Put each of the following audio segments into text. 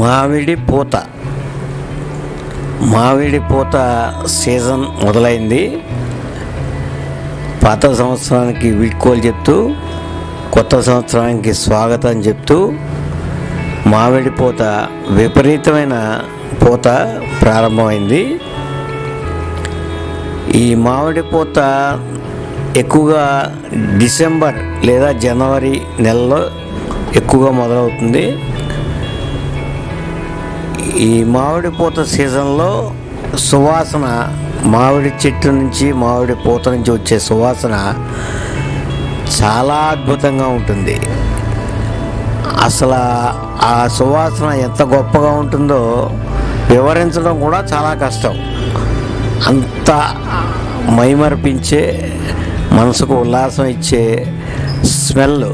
మామిడి పూత. మామిడి పూత సీజన్ మొదలైంది. పాత సంవత్సరానికి వీడ్కోలు చెప్తూ కొత్త సంవత్సరానికి స్వాగతం చెప్తూ మామిడి పూత విపరీతమైన పూత ప్రారంభమైంది. ఈ మామిడి పూత ఎక్కువగా డిసెంబర్ లేదా జనవరి నెలలో ఎక్కువగా మొదలవుతుంది. ఈ మామిడి పూత సీజన్లో సువాసన మామిడి చెట్టు నుంచి మామిడి పూత నుంచి వచ్చే సువాసన చాలా అద్భుతంగా ఉంటుంది. అసలు ఆ సువాసన ఎంత గొప్పగా ఉంటుందో వివరించడం కూడా చాలా కష్టం. అంత మైమర్పించే మనసుకు ఉల్లాసం ఇచ్చే స్మెల్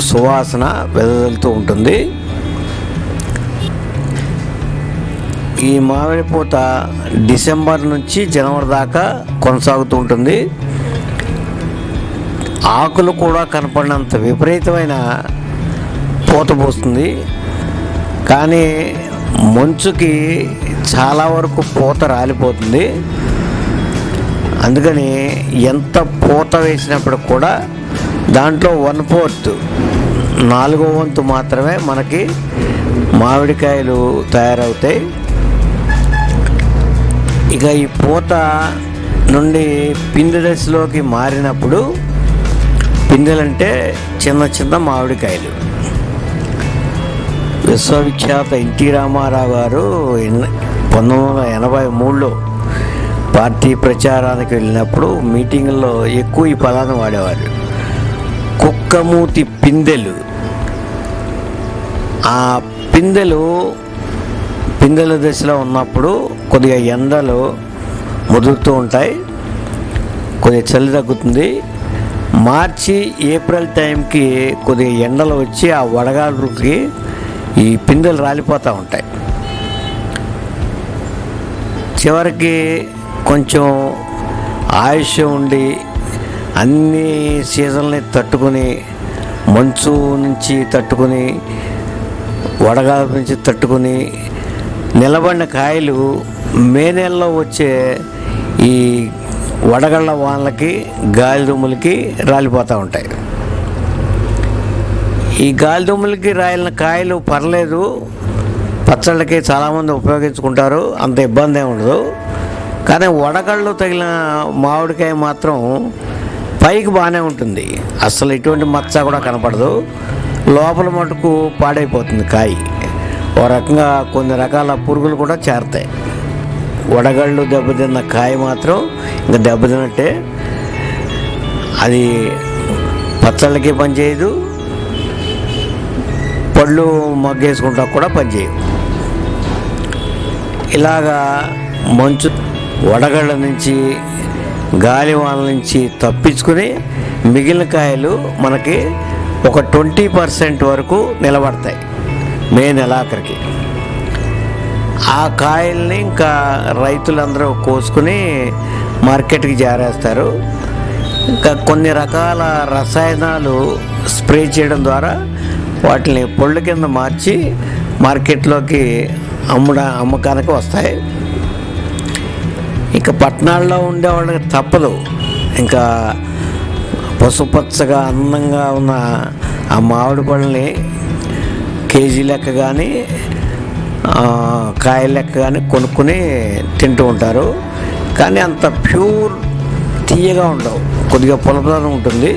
సువాసన వెదజల్లుతూ ఉంటుంది. ఈ మామిడి పూత డిసెంబర్ నుంచి జనవరి దాకా కొనసాగుతూ ఉంటుంది. ఆకులు కూడా కనపడినంత విపరీతమైన పూత పోస్తుంది. కానీ మంచుకి చాలా వరకు పూత రాలిపోతుంది. అందుకని ఎంత పూత వేసినప్పుడు కూడా దాంట్లో వన్ ఫోర్త్ నాలుగో వంతు మాత్రమే మనకి మామిడికాయలు తయారవుతాయి. ఇక ఈ పూత నుండి పిండి దశలోకి మారినప్పుడు పిందెలంటే చిన్న చిన్న మామిడికాయలు. విశ్వవిఖ్యాత ఎన్టీ రామారావు గారు పంతొమ్మిది వందల ఎనభై మూడులో పార్టీ ప్రచారానికి వెళ్ళినప్పుడు మీటింగ్లో ఎక్కువ ఈ పదాన్ని వాడేవారు. కుక్కమూతి పిందెలు. ఆ పిందెలు పిందెల దశలో ఉన్నప్పుడు కొద్దిగా ఎండలు ముదురుతూ ఉంటాయి. కొద్దిగా చలి తగ్గుతుంది. మార్చి ఏప్రిల్ టైంకి కొద్దిగా ఎండలు వచ్చి ఆ వడగాడుకి ఈ పిందెలు రాలిపోతూ ఉంటాయి. చివరికి కొంచెం ఆయుష్ ఉండి అన్ని సీజన్లని తట్టుకుని మంచు నుంచి తట్టుకుని వడగాల నుంచి తట్టుకుని నిలబడిన కాయలు మే నెలలో వచ్చే ఈ వడగళ్ళ వానలకి గాలిదుమ్ములకి రాలిపోతూ ఉంటాయి. ఈ గాలిదుమ్ములకి రాలిన కాయలు పర్లేదు. పచ్చళ్ళకి చాలామంది ఉపయోగించుకుంటారు. అంత ఇబ్బంది ఉండదు. కానీ వడగళ్ళు తగిలిన మామిడికాయ మాత్రం పైకి బాగానే ఉంటుంది. అసలు ఎటువంటి మచ్చ కూడా కనపడదు. లోపల మటుకు పాడైపోతుంది కాయ. ఓ రకంగా కొన్ని రకాల పురుగులు కూడా చేరతాయి. వడగళ్ళు దెబ్బతిన్న కాయ మాత్రం ఇంకా దెబ్బతిన్నట్టే అది పచ్చళ్ళకి పనిచేయదు. పళ్ళు మగ్గేసుకుంటా కూడా పనిచేయవు. ఇలాగా మంచు వడగళ్ళ నుంచి గాలివాన నుంచి తప్పించుకుని మిగిలిన కాయలు మనకి ఒక ట్వంటీ పర్సెంట్ వరకు నిలబడతాయి. మే నెలాఖరికి ఆ కాయల్ని ఇంకా రైతులందరూ కోసుకుని మార్కెట్కి జారేస్తారు. ఇంకా కొన్ని రకాల రసాయనాలు స్ప్రే చేయడం ద్వారా వాటిని పొళ్ళ కింద మార్చి మార్కెట్లోకి అమ్ముడ అమ్మకానికి వస్తాయి. ఇంకా పట్టణాల్లో ఉండే వాళ్ళకి తప్పదు. ఇంకా పసుపచ్చగా అందంగా ఉన్న ఆ మామిడి పళ్ళని కేజీ లెక్క కానీ కాయ లెక్క కానీ కొనుక్కుని తింటూ ఉంటారు. కానీ అంత ప్యూర్ తీయగా ఉండవు. కొద్దిగా పులపదనం ఉంటుంది.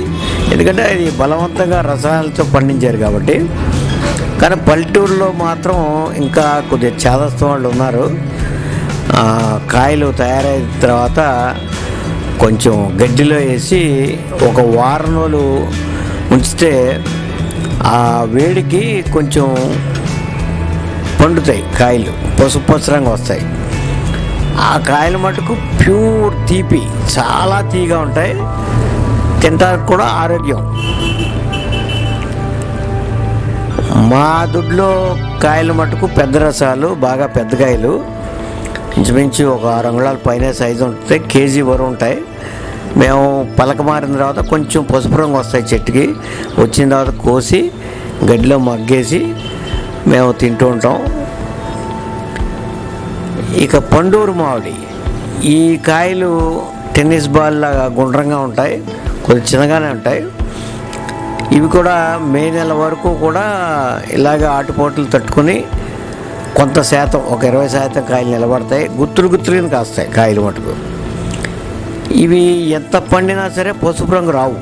ఎందుకంటే అది బలవంతంగా రసాయనాలతో పండించారు కాబట్టి. కానీ పల్లెటూరులో మాత్రం ఇంకా కొద్దిగా చేదస్తు వాళ్ళు ఉన్నారు. కాయలు తయారైన తర్వాత కొంచెం గడ్డిలో వేసి ఒక వారం రోజులు ఉంచితే ఆ వేడికి కొంచెం పండుతాయి కాయలు. పసుపు పసురంగా వస్తాయి. ఆ కాయలు మటుకు ప్యూర్ తీపి. చాలా తీగా ఉంటాయి. తింటానికి కూడా ఆరోగ్యం. మా దుడ్లో కాయలు మటుకు పెద్ద రసాలు బాగా పెద్ద కాయలు. ఇంచుమించు ఒక ఆరు అంగుళాల పైన సైజు ఉంటుంది. కేజీ వరకు ఉంటాయి. మేము పలక మారిన తర్వాత కొంచెం పసుపు రంగు వస్తాయి చెట్టుకి. వచ్చిన తర్వాత కోసి గడ్డిలో మగ్గేసి మేము తింటూ ఉంటాం. ఇక పండూరు మామిడి ఈ కాయలు టెన్నిస్ బాల్ లాగా గుండ్రంగా ఉంటాయి కొంచెం చిన్నగానే ఉంటాయి. ఇవి కూడా మే నెల వరకు కూడా ఇలాగ ఆటుపోట్లు తట్టుకుని కొంత శాతం ఒక ఇరవై శాతం కాయలు నిలబడతాయి. గుత్తులు గుత్తులు కాస్తాయి కాయలు మటుకు. ఇవి ఎంత పండినా సరే పసుపు రంగు రావు.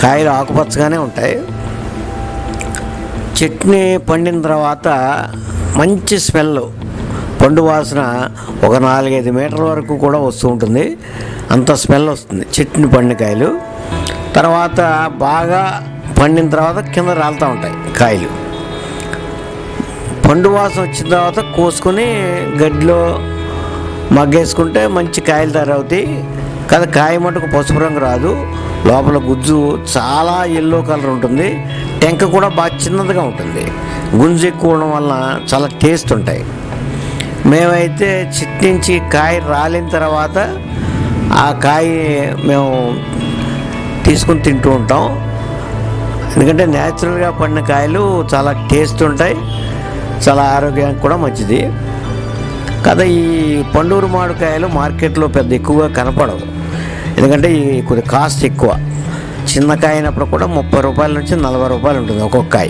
కాయలు ఆకుపచ్చగానే ఉంటాయి. చట్నీ పండిన తర్వాత మంచి స్మెల్ పండు వాసన ఒక నాలుగైదు మీటర్ల వరకు కూడా వస్తూ ఉంటుంది. అంత స్మెల్ వస్తుంది చట్నీ పండికాయలు తర్వాత బాగా పండిన తర్వాత కింద రాలుతూ ఉంటాయి కాయలు. పండు వాసన వచ్చిన తర్వాత కోసుకొని గడ్డిలో మగ్గేసుకుంటే మంచి కాయలు తయారవుతాయి. కదా కాయ మటుకు పసుపు రంగు రాదు. లోపల గుజ్జు చాలా ఎల్లో కలర్ ఉంటుంది. టెంక కూడా బాగా చిన్నదిగా ఉంటుంది. గుంజు ఎక్కువ ఉండడం వలన చాలా టేస్ట్ ఉంటాయి. మేమైతే చిట్ నుంచి కాయ రాలిన తర్వాత ఆ కాయ మేము తీసుకుని తింటూ ఉంటాం. ఎందుకంటే న్యాచురల్గా పండిన కాయలు చాలా టేస్ట్ ఉంటాయి. చాలా ఆరోగ్యానికి కూడా మంచిది. కదా ఈ పండూరు మామిడికాయలు మార్కెట్లో పెద్ద ఎక్కువగా కనపడవు. ఎందుకంటే ఈ కొద్ది కాస్ట్ ఎక్కువ. చిన్న కాయ అయినప్పుడు కూడా ముప్పై రూపాయల నుంచి నలభై రూపాయలు ఉంటుంది ఒక్కొక్క కాయ.